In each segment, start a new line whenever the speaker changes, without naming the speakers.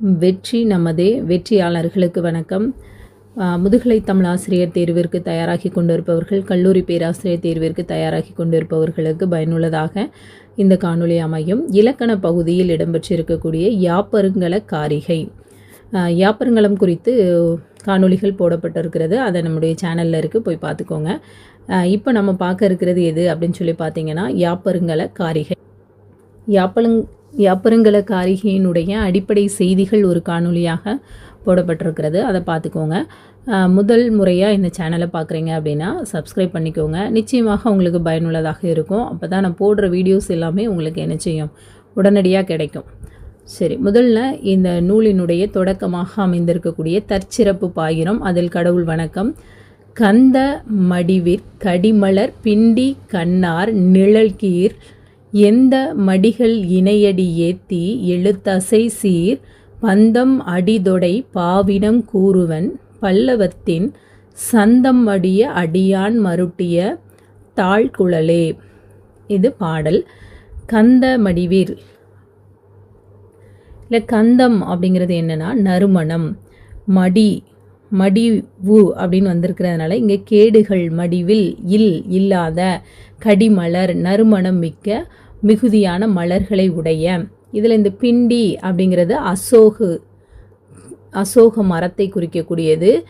வெற்றி நமதே. வெற்றியாளர்களுக்கு வணக்கம். முதுகலை தமிழ் ஆசிரியர் தேர்விற்கு தயாராகி கொண்டிருப்பவர்கள் கல்லூரி பேராசிரியர் தேர்விற்கு தயாராகி கொண்டிருப்பவர்களுக்கு பயனுள்ளதாக இந்த காணொளி அமையும். இலக்கண பகுதியில் இடம்பெற்றிருக்கக்கூடிய யாப்பருங்கல காரிகை யாப்பருங்களம் யாப்பருங்கலம் குறித்து காணொளிகள் போடப்பட்டிருக்கிறது. அதை நம்முடைய சேனலில் இருக்குது போய் பார்த்துக்கோங்க. இப்போ நம்ம பார்க்க இருக்கிறது எது அப்படின்னு சொல்லி பார்த்தீங்கன்னா யாப்பருங்கல காரிகை யாப்பலங் யாப்பருங்கல காரிகையினுடைய அடிப்படை செய்திகள் ஒரு காணொளியாக போடப்பட்டிருக்கிறது. அதை பார்த்துக்கோங்க. முதல் முறையாக இந்த சேனலை பார்க்குறீங்க அப்படின்னா சப்ஸ்கிரைப் பண்ணிக்கோங்க. நிச்சயமாக உங்களுக்கு பயனுள்ளதாக இருக்கும். அப்போ தான் நான் போடுற வீடியோஸ் எல்லாமே உங்களுக்கு என்ன செய்யும்? உடனடியாக கிடைக்கும். சரி முதல்ல இந்த நூலினுடைய தொடக்கமாக அமைந்திருக்கக்கூடிய தற்சிறப்பு பாயிரம் அதில் கடவுள் வணக்கம். கந்த மடிவிற் கடிமலர் பிண்டி கண்ணார் நிழல்கீர் எந்த மடிகள் இணையடி ஏத்தி எழுத்தசை சீர் பந்தம் அடிதொடை பாவினம் கூறுவன் பல்லவத்தின் சந்தம் அடிய அடியான் மருட்டிய தாழ்குழலே. இது பாடல். கந்த மடிவீர். இல்லை கந்தம் அப்படிங்கிறது என்னன்னா நறுமணம். மடி மடிவு அப்படின்னு வந்திருக்கிறதுனால இங்கே கேடுகள் மடிவில் இல் இல்லாத கடிமலர் நறுமணம் மிக்க மிகுதியான மலர்களை உடைய. இதில் இந்த பிண்டி அப்படிங்கிறது அசோகு அசோக மரத்தை குறிக்கக்கூடியது.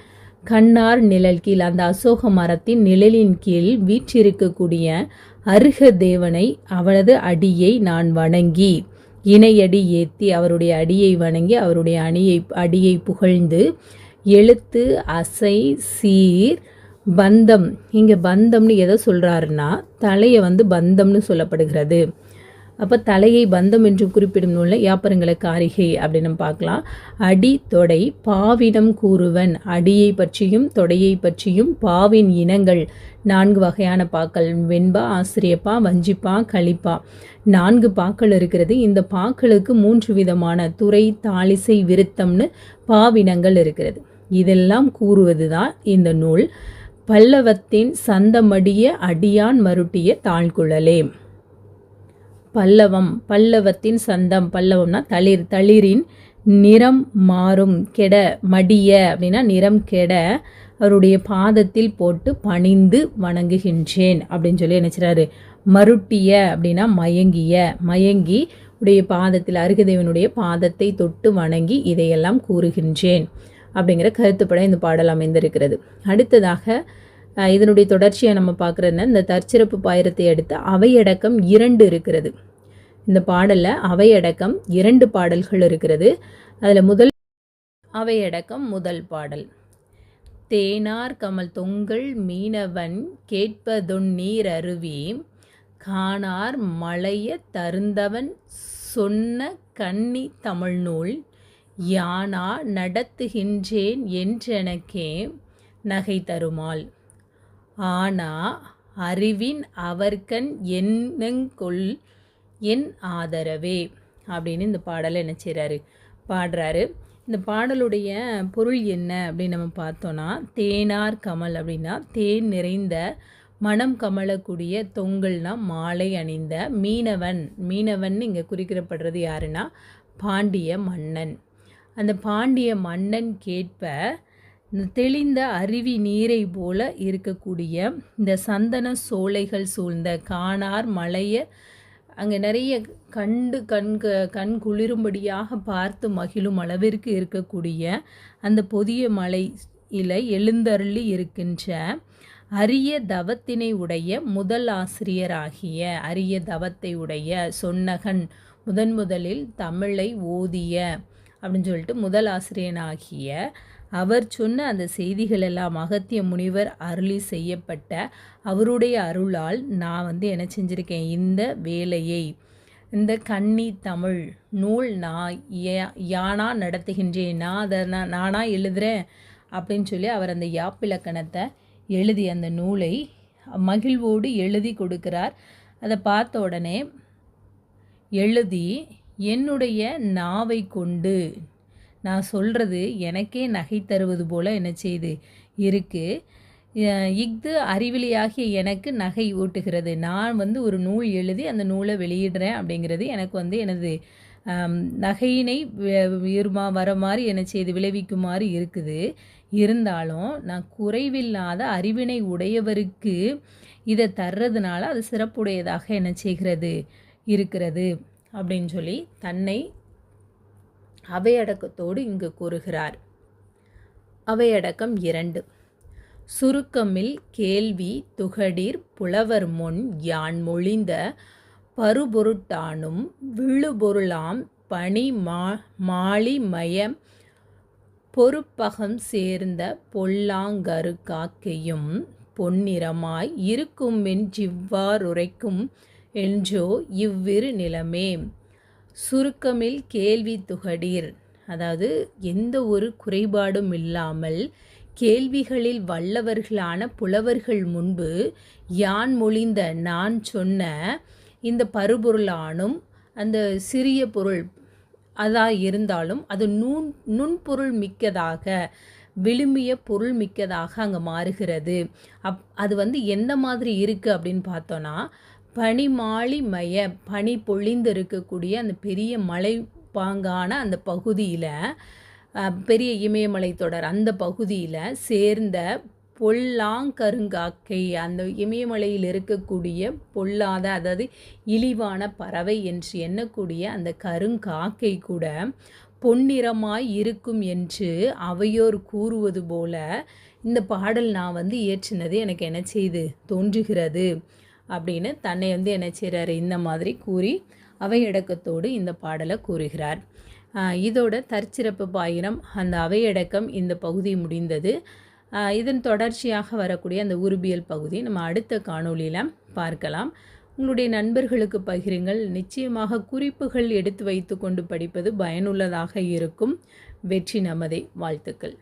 கண்ணார் நிழல் கீழ் அந்த அசோக மரத்தின் நிழலின் கீழ் வீற்றிருக்கக்கூடிய அருக தேவனை அவரது அடியை நான் வணங்கி. இணையடி ஏத்தி அவருடைய அடியை வணங்கி அவருடைய அணியை அடியை புகழ்ந்து எழுத்து அசை சீர் பந்தம். இங்கே பந்தம்னு எதை சொல்கிறாருன்னா தலையை வந்து பந்தம்னு சொல்லப்படுகிறது. அப்போ தலையை பந்தம் என்று குறிப்பிடும் நூலில் யாப்பரங்களை காரிகை அப்படின்னு பார்க்கலாம். அடி தொடை பாவிடம் கூறுவன். அடியை பற்றியும் தொடையை பற்றியும் பாவின் இனங்கள். நான்கு வகையான பாக்கள். வெண்பா ஆசிரியப்பா வஞ்சிப்பா களிப்பா. நான்கு பாக்கள் இருக்கிறது. இந்த பாக்களுக்கு மூன்று விதமான துறை தாளிசை விருத்தம்னு பாவினங்கள் இருக்கிறது. இதெல்லாம் கூறுவது தான் இந்த நூல். பல்லவத்தின் சந்தமடிய அடியான் மருட்டிய தாழ்குழலே. பல்லவம் பல்லவத்தின் சந்தம் பல்லவம்னா தளிர் தளிரின் நிறம் மாறும் கெட மடிய அப்படின்னா நிறம் கெட அவருடைய பாதத்தில் போட்டு பணிந்து வணங்குகின்றேன் அப்படின்னு சொல்லி நினைச்சிறாரு மருட்டிய அப்படின்னா மயங்கிய மயங்கி உடைய பாதத்தில் அருகதேவனுடைய பாதத்தை தொட்டு வணங்கி இதையெல்லாம் கூறுகின்றேன். அப்படிங்கிற கருத்துப்பட இந்த பாடல் அமைந்திருக்கிறது. அடுத்ததாக இதனுடைய தொடர்ச்சியை நம்ம பார்க்குறதுனா இந்த தற்சிறப்பு பாயிரத்தை அடுத்து அவையடக்கம் இரண்டு இருக்கிறது. இந்த பாடலில் அவையடக்கம் இரண்டு பாடல்கள் இருக்கிறது. அதில் முதல் அவையடக்கம் முதல் பாடல். தேனார் கமல் தொங்கல் மீனவன் கேட்பதொன்னீர் அருவி காணார் மலைய தருந்தவன் சொன்ன கன்னி தமிழ்நூல் யானா நடத்துகின்றேன் என்றெனக்கே நகை தருமாள். ஆனா அறிவின் அவர்கண் என்னங்கொள் என் ஆதரவே? அப்படின்னு இந்த பாடலை என்ன செய்கிறாரு பாடுறாரு. இந்த பாடலுடைய பொருள் என்ன அப்படின்னு நம்ம பார்த்தோன்னா தேனார் கமல் அப்படின்னா தேன் நிறைந்த மனம் கமலக்கூடிய தொங்கல்னா மாலை அணிந்த மீனவன். மீனவன் இங்கே குறிக்கப்படுறது யாருன்னா பாண்டிய மன்னன். அந்த பாண்டிய மன்னன் கேட்ப தெளிந்த அருவி நீரை போல இருக்கக்கூடிய இந்த சந்தன சோலைகள் சூழ்ந்த காணார் மலைய அங்கே நிறைய கண்டு கண்க கண் குளிரும்படியாக பார்த்து மகிழும் அளவிற்கு இருக்கக்கூடிய அந்த பொதிய மலை இலை எழுந்தருளி இருக்கின்ற அரிய தவத்தினை உடைய முதல் ஆசிரியராகிய அரிய தவத்தை உடைய சொன்னகன் முதன் முதலில் தமிழை ஓதிய அப்படின்னு சொல்லிட்டு முதல் ஆசிரியனாகிய அவர் சொன்ன அந்த செய்திகள் எல்லாம் அகத்திய முனிவர் அருளி செய்யப்பட்ட அவருடைய அருளால் நான் வந்து என்ன செஞ்சுருக்கேன்? இந்த வேலையை இந்த கன்னி தமிழ் நூல் நான் யா- யானா நடத்துகின்றேன். நான் அதை நான் நானா எழுதுகிறேன் அப்படின்னு சொல்லி அவர் அந்த யாப்பிலக்கணத்தை எழுதி அந்த நூலை மகிழ்வோடு எழுதி கொடுக்கிறார். அதை பார்த்த உடனே எழுதி என்னுடைய நாவை கொண்டு. நான் சொல்கிறது எனக்கே நகை தருவது போல என்ன செய்து? இருக்குது இஃது அறிவிலியாகிய எனக்கு நகை ஊட்டுகிறது. நான் வந்து ஒரு நூல் எழுதி அந்த நூலை வெளியிடுறேன் அப்படிங்கிறது எனக்கு வந்து எனது நகையினை வி- வர மாதிரி என்ன செய்து விளைவிக்குமாறு இருக்குது. இருந்தாலும் நான் குறைவில்லாத அறிவினை உடையவருக்கு இதை தர்றதுனால அது சிறப்புடையதாக என்ன செய்கிறது? இருக்கிறது. அப்படின்னு சொல்லி தன்னை அவையடக்கத்தோடு இங்கு கூறுகிறார். அவையடக்கம் இரண்டு. சுருக்கமில் கேள்வி துகடிர் புலவர் முன் யான் மொழிந்த பருபொருட்டானும் விழுபொருளாம் பனி மா மாளிமய பொறுப்பகம் சேர்ந்த பொல்லாங்கரு காக்கையும் பொன்னிறமாய் இருக்குமென் ஜிவ்வாறுரைக்கும் என்றோ இவ்விரு நிலமே. சுருக்கமில் கேள்வி துகடீர். அதாவது எந்த ஒரு குறைபாடும் இல்லாமல் கேள்விகளில் வல்லவர்களான புலவர்கள் முன்பு யான் மொழிந்த நான் சொன்ன இந்த பருபொருளானும் அந்த சிறிய பொருள் அதா இருந்தாலும் அது நுண் நுண்பொருள் மிக்கதாக விழுமிய பொருள் மிக்கதாக அங்கே மாறுகிறது. அப் அது வந்து எந்த மாதிரி இருக்குது அப்படின்னு பார்த்தோன்னா பனிமாளிமய பனி பொழிந்து இருக்கக்கூடிய அந்த பெரிய மலை பாங்கான அந்த பகுதியில் பெரிய இமயமலை தொடர் அந்த பகுதியில் சேர்ந்த பொல்லாங்கருங்காக்கை அந்த இமயமலையில் இருக்கக்கூடிய பொல்லாத அதாவது இழிவான பறவை என்று எண்ணக்கூடிய அந்த கருங்காக்கை கூட பொன்னிறமாய் இருக்கும் என்று அவையோர் கூறுவது போல இந்த பாடல் நான் வந்து இயற்றினது எனக்கு என்ன செய்து தோன்றுகிறது? அப்படின்னு தன்னை வந்து என்ன செய்கிறாரு இந்த மாதிரி கூறி அவையடக்கத்தோடு இந்த பாடலை கூறுகிறார். இதோட தற்சிறப்பு பாயிரம் அந்த அவையடக்கம் இந்த பகுதி முடிந்தது. இதன் தொடர்ச்சியாக வரக்கூடிய அந்த உருபியல் பகுதி நம்ம அடுத்த காணொலியில் பார்க்கலாம். உங்களுடைய நண்பர்களுக்கு பகிருங்கள். நிச்சயமாக குறிப்புகள் எடுத்து வைத்து கொண்டு படிப்பது பயனுள்ளதாக இருக்கும். வெற்றி நமதே. வாழ்த்துக்கள்.